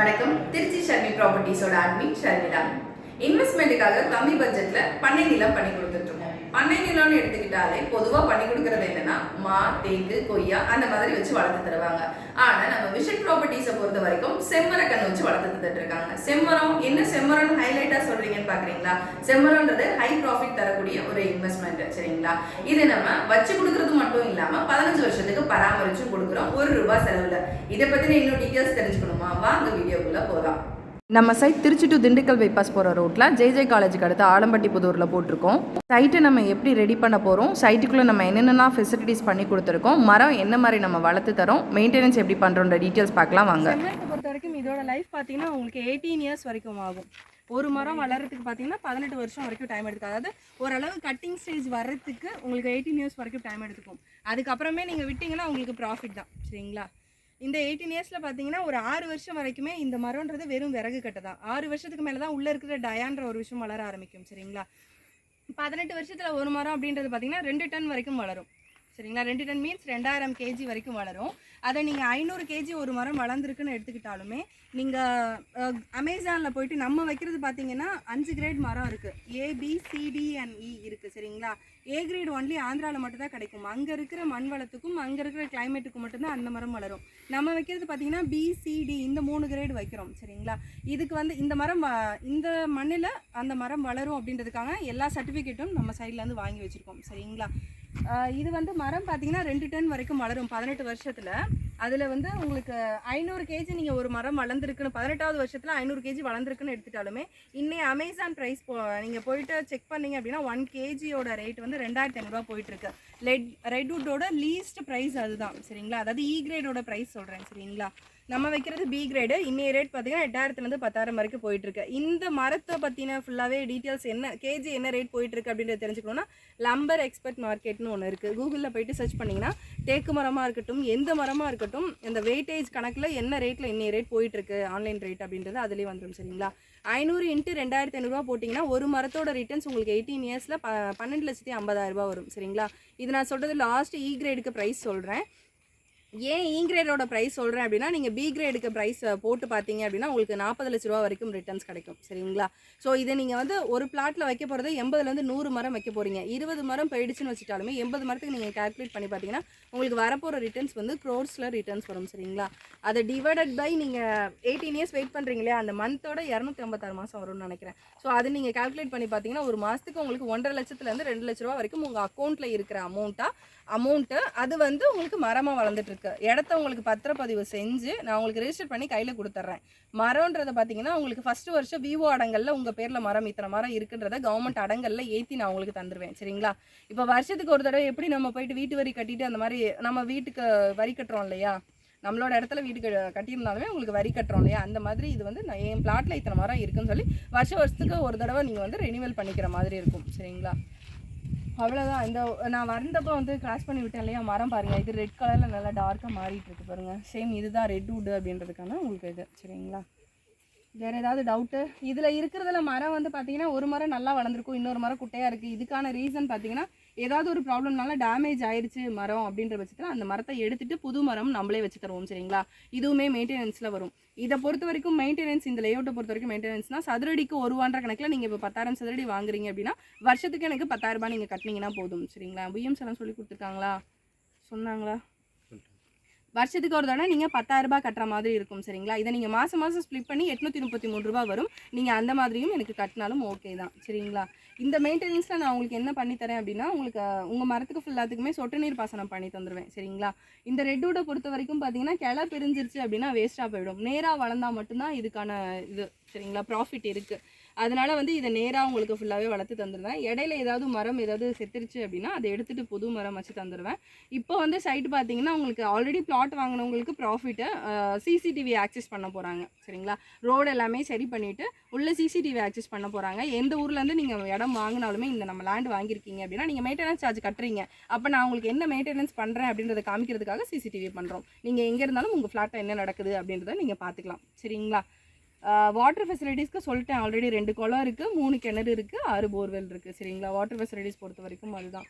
வணக்கம். திருச்சி ஷர்மி ப்ராப்பர்ட்டிஸோட அட்மின் ஷர்மிளா. இன்வெஸ்ட்மெண்ட்டுக்காக கம்மி பட்ஜெட்ல பண்ணை நிலம் பண்ணி கொடுத்துட்டு இருக்கோம் பண்ணை நிலம்னு எடுத்துக்கிட்டாலே பொதுவா பண்ணி கொடுக்கறது என்னன்னா மா தேக்கு கொய்யா அந்த மாதிரி வச்சு வளர்த்து தருவாங்க. ஆனா நம்ம விஷன் ப்ராப்பர்ட்டிஸை பொறுத்த வரைக்கும் செம்மர கன்று வச்சு வளர்த்து தந்துட்டு இருக்காங்க. செம்மரம் என்ன செம்மரம் ஹைலைட்டா சொல்றீங்கன்னு பாக்குறீங்களா? செம்மரம்ன்றது ஹை ப்ராஃபிட் தரக்கூடிய ஒரு இன்வெஸ்ட்மெண்ட் சரிங்களா? இது நம்ம வச்சு கொடுக்கறது மட்டும் இல்லாம பதினஞ்சு வருஷத்துக்கு பராமரிச்சும் கொடுக்குறோம். ஒரு ரூபாய் செலவுல. இதை பத்தின இன்னும் டீட்டெயில்ஸ் தெரிஞ்சுக்கணுமா? வாங்க வீடியோக்குள்ள போகலாம் நம்ம site Trichy to Dindigul bypass போகிற ரோட்டில் ஜேஜே காலேஜுக்கு அடுத்து ஆலம்பட்டி புதூரில் போட்டிருக்கோம். சைட்டை நம்ம எப்படி ரெடி பண்ண போகிறோம் சைட்டுக்குள்ளே நம்ம என்னென்னலாம் ஃபெசிலிட்டிஸ் பண்ணி கொடுத்துருக்கோம்? மரம் என்ன மாதிரி நம்ம வளர்த்து தரோம்? மெயின்டெனன்ஸ் எப்படி பண்ணுறோன்ற டீட்டெயில்ஸ் பார்க்கலாம் வாங்க. பொறுத்த வரைக்கும் இதோட லைஃப் பார்த்தீங்கன்னா உங்களுக்கு எயிட்டீன் இயர்ஸ் வரைக்கும் ஆகும். ஒரு மரம் வளர்றதுக்கு பார்த்தீங்கன்னா பதினெட்டு வருஷம் வரைக்கும் டைம் எடுக்கும். அதாவது ஓரளவு கட்டிங் ஸ்டேஜ் வர்றதுக்கு உங்களுக்கு எயிட்டீன் இயர்ஸ் வரைக்கும் டைம் எடுத்துக்கும் அதுக்கப்புறமே நீங்கள் விட்டிங்கன்னா உங்களுக்கு ப்ராஃபிட் தான். சரிங்களா? இந்த எயிட்டீன் இயர்ஸில் பார்த்தீங்கன்னா ஒரு ஆறு வருஷம் வரைக்குமே இந்த மரம்ன்றது வெறும் விறகு கட்டை தான். ஆறு வருஷத்துக்கு மேலே தான் உள்ளே இருக்கிற டயான்ற ஒரு விஷயம் வளர ஆரம்பிக்கும். சரிங்களா? பதினெட்டு வருஷத்தில் ஒரு மரம் அப்படின்றது பார்த்தீங்கன்னா ரெண்டு டன் வரைக்கும் வளரும். சரிங்களா? ரெண்டு டன் மீன்ஸ் ரெண்டாயிரம் கேஜி வரைக்கும் வளரும். அதை நீங்கள் ஐநூறு கேஜி ஒரு மரம் வளர்ந்துருக்குன்னு எடுத்துக்கிட்டாலுமே நீங்கள் அமேசானில் போயிட்டு நம்ம வைக்கிறது பார்த்தீங்கன்னா அஞ்சு கிரேட் மரம் இருக்குது ஏபிசிடிஎன்இ அண்ட் இ e இருக்குது சரிங்களா? ஏ கிரேட் ஒன்லி ஆந்திராவில் மட்டும்தான் கிடைக்கும். அங்கே இருக்கிற மண் வளத்துக்கும் அங்கே இருக்கிற கிளைமேட்டுக்கும் மட்டும்தான் அந்த மரம் வளரும். நம்ம வைக்கிறது பார்த்தீங்கன்னா பிசிடி இந்த மூணு கிரேடு வைக்கிறோம். சரிங்களா? இதுக்கு வந்து இந்த மரம் வ- இந்த மண்ணில் அந்த மரம் வளரும் அப்படின்றதுக்காக எல்லா சர்டிஃபிகேட்டும் நம்ம சைட்லேருந்து வாங்கி வச்சுருக்கோம். சரிங்களா? இது வந்து மரம் பார்த்தீங்கன்னா ரெண்டு டன் வரைக்கும் வளரும் பதினெட்டு வருஷத்தில். அதில் வந்து உங்களுக்கு ஐநூறு கேஜி நீங்கள் ஒரு மரம் வளர்ந்துருக்குன்னு பதினெட்டாவது வருஷத்தில் ஐநூறு கேஜி வளர்ந்துருக்குன்னு எடுத்துட்டாலுமே இன்னே அமேசான் ப்ரைஸ் போ நீங்கள் போயிட்டு செக் பண்ணீங்க அப்படின்னா ஒன் கேஜியோட ரேட் வந்து ரெண்டாயிரத்தி ஐநூறுரூவா போயிட்டுருக்கு. லெட் ரெட்வுட்டோட லீஸ்ட் ப்ரைஸ் அதுதான் சரிங்களா? அதாவது e இ கிரேடோட ப்ரைஸ் சொல்கிறேன் சரிங்களா? நம்ம வைக்கிறது பி கிரேடு இன்னைய ரேட் பார்த்தீங்கன்னா எட்டாயிரத்துலேருந்து பத்தாயிரம் வரைக்கும் போயிட்டுருக்கு. இந்த மரத்தை பற்றின ஃபுல்லாகவே டீட்டெயில்ஸ் என்ன கேஜி என்ன ரேட் போயிட்டுருக்கு அப்படின்றத தெரிஞ்சுக்கணும்னா லம்பர் எக்ஸ்பர்ட் மார்க்கெட்னு ஒன்று இருக்குது கூகுளில் போயிட்டு சர்ச் பண்ணிங்கன்னா தேக்கு மரமாக இருக்கட்டும் எந்த மரமாக இருக்கட்டும் இந்த வெயிட்டேஜ் கணக்கில் என்ன ரேட்டில் இன்னைய ரேட் போயிட்டுருக்கு ஆன்லைன் ரேட் அப்படின்றது அதுலேயே வந்துடும் சரிங்களா? ஐநூறு இன்ட்டு ரெண்டாயிரத்தி ஐநூறுரூவா போட்டிங்கன்னா ஒரு மரத்தோட ரிட்டர்ன்ஸ் உங்களுக்கு எயிட்டீன் இயர்ஸில் ப பன்னெண்டு லட்சத்தி ஐம்பதாயிரரூபா வரும் சரிங்களா? இது நான் சொல்கிறது லாஸ்ட் இ e கிரேடுக்கு ப்ரைஸ் சொல்கிறேன் ஏன் e இ கிரேடோட ப்ரைஸ் சொல்கிறேன் அப்படின்னா நீங்கள் பி கிரேடுக்கு ப்ரைஸ் போட்டு பார்த்தீங்க அப்படின்னா உங்களுக்கு நாற்பது லட்ச ரூபா வரைக்கும் ரிட்டர்ன்ஸ் கிடைக்கும். சரிங்களா? ஸோ இதை நீங்கள் வந்து ஒரு பிளாட்டில் வைக்க போகிறது எண்பதுலேருந்து நூறு மரம் வைக்க போகிறீங்க இருபது மரம் போயிடுச்சுன்னு வச்சுட்டாலுமே எண்பது மரத்துக்கு நீங்கள் கால்குலேட் பண்ணி பார்த்தீங்கன்னா உங்களுக்கு வரப்போகிற ரிட்டர்ன்ஸ் வந்து க்ரோர்ஸில் ரிட்டர்ன்ஸ் வரும். சரிங்களா? அதை டிவைடட் பை நீங்கள் எயிட்டீன் இயர்ஸ் வெயிட் பண்ணுறீங்க இல்லையா? அந்த மந்தோட இரநூத்தி ஐம்பத்தாறு மாதம் வரும்னு நினைக்கிறேன். ஸோ அது நீங்கள் கால்குலேட் பண்ணி பார்த்தீங்கன்னா ஒரு மாதத்துக்கு உங்களுக்கு ஒன்றரை லட்சத்துலேருந்து ரெண்டு லட்ச ரூபா வரைக்கும் உங்கள் அக்கௌண்ட்டில் இருக்கிற அமௌண்ட்டாக அமௌண்ட்டு அது வந்து உங்களுக்கு மரமாக வளர்ந்துட்டு இருக்கு இடத்த உங்களுக்கு பத்திரப்பதிவு செஞ்சு நான் உங்களுக்கு ரெஜிஸ்டர் பண்ணி கையில் கொடுத்துட்றேன் மரம்ன்றதை பார்த்தீங்கன்னா உங்களுக்கு ஃபஸ்ட்டு வருஷம் விவோ அடங்கலில் உங்கள் பேரில் மரம் இத்தனை மரம் இருக்குன்றத கவர்மெண்ட் அடங்கலில் ஏற்றி நான் உங்களுக்கு தந்துடுவேன் சரிங்களா? இப்போ வருஷத்துக்கு ஒரு தடவை எப்படி நம்ம போயிட்டு வீட்டு வரி கட்டிட்டு அந்த மாதிரி நம்ம வீட்டுக்கு வரி கட்டுறோம் இல்லையா? நம்மளோட இடத்துல வீடு கட்டியிருந்தாலுமே உங்களுக்கு வரி கட்டுறோம் இல்லையா? அந்த மாதிரி இது வந்து நான் என் பிளாட்டில் இத்தனை மரம் இருக்குன்னு சொல்லி வருஷ வருஷத்துக்கு ஒரு தடவை நீங்கள் வந்து ரெனிவல் பண்ணிக்கிற மாதிரி இருக்கும் சரிங்களா? அவ்வளோதான் இந்த நான் வரந்தப்போ வந்து கிராஸ் பண்ணி விட்டேன் இல்லையா? மரம் பாருங்கள் இது ரெட் கலரில் நல்லா டார்க்காக மாறிட்டு இருக்கு பாருங்கள் சேம் இதுதான் ரெட் வுட் அப்படின்றதுக்கான உங்களுக்கு இது. சரிங்களா? வேறு ஏதாவது டவுட்டு இதில் இருக்கிறதுல மரம் வந்து பார்த்தீங்கன்னா ஒரு மரம் நல்லா வளர்ந்துருக்கும். இன்னொரு மரம் குட்டையாக இருக்குது இதுக்கான ரீசன் பார்த்தீங்கன்னா ஏதாவது ஒரு ப்ராப்ளம்னால டேமேஜ் ஆயிடுச்சு மரம் அப்படின்ற பட்சத்தில் அந்த மரத்தை எடுத்துட்டு புது மரம் நம்மளே வச்சு தருவோம் சரிங்களா? இதுவுமே மெயின்டெனன்ஸில் வரும். இதை பொறுத்த வரைக்கும் மெயின்டெனன்ஸ் இந்த லேஅவுட்டை பொறுத்த வரைக்கும் மெயின்டெனன்ஸ்னா சதுரடிக்கு ஒரு வான்ற கணக்கில் நீங்கள் இப்போ பத்தாயிரம் சதுரடி வாங்குறீங்க அப்படின்னா வருஷத்துக்கு எனக்கு பத்தாயிரம் ரூபாய் நீங்கள் கட்டினீங்கன்னா போதும் சரிங்களா? பிஎம்ஸ் எல்லாம் சொல்லி கொடுத்துருக்காங்களா? சொன்னாங்களா? வருஷத்துக்கு ஒரு தடவை நீங்கள் பத்தாயிரம் ரூபாய் கட்டுற மாதிரி இருக்கும் சரிங்களா? இதை நீங்கள் மாதம் மாதம் ஸ்ப்ளிட் பண்ணி எட்நூற்றி முப்பத்தி மூணு ரூபா வரும். நீங்கள் அந்த மாதிரியும் எனக்கு கட்டினாலும் ஓகே தான் சரிங்களா? இந்த மெயின்டெனன்ஸில் நான் உங்களுக்கு என்ன பண்ணி தரேன் அப்படின்னா உங்களுக்கு உங்கள் மரத்துக்கு ஃபுல்லாத்துக்குமே சொட்டு நீர் பாசனம் பண்ணி தந்துடுவேன் சரிங்களா? இந்த ரெட்டோட பொறுத்த வரைக்கும் பார்த்தீங்கன்னா கிளை பிரிஞ்சிருச்சு அப்படின்னா வேஸ்ட்டாக போயிடும். நேராக வளர்ந்தால் மட்டும்தான் இதுக்கான இது சரிங்களா? ப்ராஃபிட் இருக்குது அதனால் வந்து இதை நேராக உங்களுக்கு ஃபுல்லாகவே வளர்த்து தந்துடுவேன் இடையில ஏதாவது மரம் ஏதாவது செத்துருச்சு அப்படின்னா அதை எடுத்துகிட்டு புது மரம் வச்சு தந்துடுவேன் இப்போ வந்து சைட் பார்த்தீங்கன்னா உங்களுக்கு ஆல்ரெடி பிளாட் வாங்கினவங்களுக்கு ப்ராஃபிட்டு சிசிடிவி ஆக்சஸ் பண்ண போகிறாங்க சரிங்களா? ரோடு எல்லாமே சரி பண்ணிவிட்டு உள்ள சிசிடிவி ஆக்சஸ் பண்ண போகிறாங்க எந்த ஊர்லேருந்து நீங்கள் இடம் வாங்கினாலுமே இந்த நம்ம லேண்ட் வாங்கியிருக்கீங்க அப்படின்னா நீங்கள் மெயின்டெனன்ஸ் சார்ஜ் கட்டுறீங்க. அப்போ நான் உங்களுக்கு என்ன மெயின்டெனன்ஸ் பண்ணுறேன் அப்படின்றத காமிக்கிறதுக்காக சிசிடிவி பண்ணுறோம் நீங்கள் எங்கே இருந்தாலும் உங்கள் ஃப்ளாட்டில் என்ன நடக்குது அப்படின்றத நீங்கள் பார்த்துக்கலாம். சரிங்களா? வாட்டர் ஃபெசிலிட்டிஸ்க்கு சொல்லிட்டேன் ஆல்ரெடி ரெண்டு குளம் இருக்குது மூணு கிணறு இருக்குது ஆறு போர்வெல் இருக்குது சரிங்களா? வாட்டர் ஃபெசிலிட்டிஸ் பொறுத்த வரைக்கும் அதுதான்.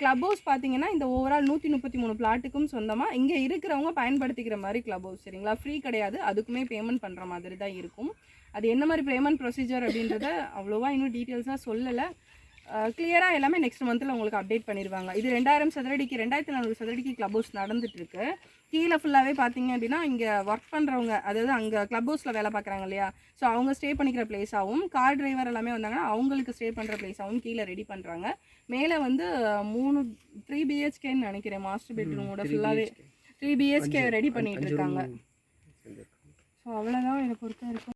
கிளப் ஹவுஸ் பார்த்தீங்கன்னா இந்த ஓவரால் நூற்றி முப்பத்தி மூணு பிளாட்டுக்கும் சொந்தமாக இங்கே இருக்கிறவங்க பயன்படுத்திக்கிற மாதிரி கிளப் ஹவுஸ் சரிங்களா? ஃப்ரீ கிடையாது. அதுக்குமே பேமெண்ட் பண்ணுற மாதிரி தான் இருக்கும். அது என்ன மாதிரி பேமெண்ட் ப்ரொசீஜர் அப்படின்றத அவ்வளோவா இன்னும் டீட்டெயில்ஸாக சொல்லலை. கிளியராக எல்லாமே நெக்ஸ்ட் மந்தில் உங்களுக்கு அப்டேட் பண்ணிடுவாங்க இது ரெண்டாயிரம் சதுரடிக்கு ரெண்டாயிரத்தி நானூறு சதுரடிக்கு கிளப் ஹவுஸ் நடந்துட்டு இருக்கு கீழே ஃபுல்லாகவே பார்த்தீங்க அப்படின்னா இங்கே ஒர்க் பண்ணுறவங்க அதாவது அங்கே கிளப் ஹவுஸில் வேலை பார்க்குறாங்க இல்லையா? ஸோ அவங்க ஸ்டே பண்ணிக்கிற பிளேஸாகவும் கார் டிரைவர் எல்லாமே வந்தாங்கன்னா அவங்களுக்கு ஸ்டே பண்ணுற பிளேஸாகவும் கீழே ரெடி பண்ணுறாங்க மேலே வந்து மூணு த்ரீ பிஹெச்கேன்னு நினைக்கிறேன் மாஸ்டர் பெட்ரூமோட ஃபுல்லாகவே த்ரீ பிஹெச்கே ரெடி பண்ணிட்டு இருக்காங்க. ஸோ அவ்வளோதான் இதை பொறுத்த வரைக்கும்.